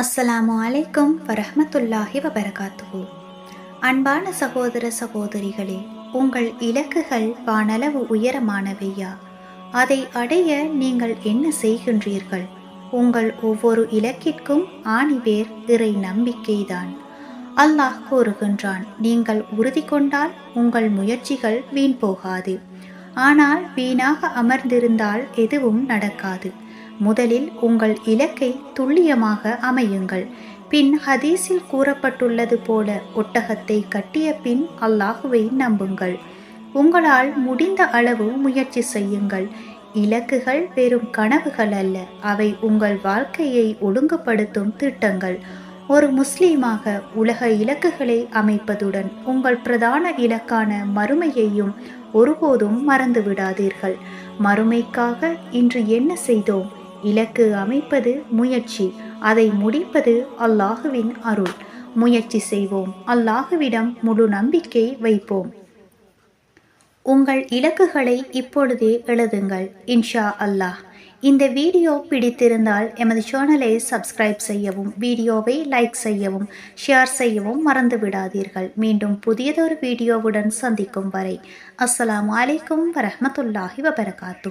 அஸ்ஸலாமு அலைக்கும் வரஹமத்துல்லாஹி வபரகாத்துஹு. அன்பான சகோதர சகோதரிகளே உங்கள் இலக்குகள் வானளவு உயரமானவையா? அதை அடைய நீங்கள் என்ன செய்கின்றீர்கள்? உங்கள் ஒவ்வொரு இலக்கிற்கும் ஆணிவேர் இறை நம்பிக்கைதான். அல்லாஹ் கூறுகின்றான் நீங்கள் உறுதி கொண்டால் உங்கள் முயற்சிகள் வீண் போகாது. ஆனால் வீணாக அமர்ந்திருந்தால் எதுவும் நடக்காது. முதலில் உங்கள் இலக்கை துல்லியமாக அமையுங்கள். பின் ஹதீஸில் கூறப்பட்டுள்ளது போல ஒட்டகத்தை கட்டிய பின் அல்லாஹுவை நம்புங்கள். உங்களால் முடிந்த அளவு முயற்சி செய்யுங்கள். இலக்குகள் வெறும் கனவுகள் அல்ல அவை உங்கள் வாழ்க்கையை ஒழுங்குபடுத்தும் திட்டங்கள். ஒரு முஸ்லீமாக உலக இலக்குகளை அமைப்பதுடன் உங்கள் பிரதான இலக்கான மறுமையையும் ஒருபோதும் மறந்து விடாதீர்கள் மறுமைக்காக இன்று என்ன செய்தோம்? இலக்கு அமைப்பது முயற்சி. அதை முடிப்பது அல்லாஹுவின் அருள். முயற்சி செய்வோம். அல்லாஹுவிடம் முழு நம்பிக்கை வைப்போம். உங்கள் இலக்குகளை இப்பொழுதே எழுதுங்கள். இன்ஷா அல்லாஹ். இந்த வீடியோ பிடித்திருந்தால் எமது சேனலை சப்ஸ்கிரைப் செய்யவும் வீடியோவை லைக் செய்யவும் ஷேர் செய்யவும் மறந்து விடாதீர்கள். மீண்டும் புதியதொரு வீடியோவுடன் சந்திக்கும் வரை. அஸ்ஸலாமு அலைக்கும் வரமத்துல்லாஹி வபரகாத்து.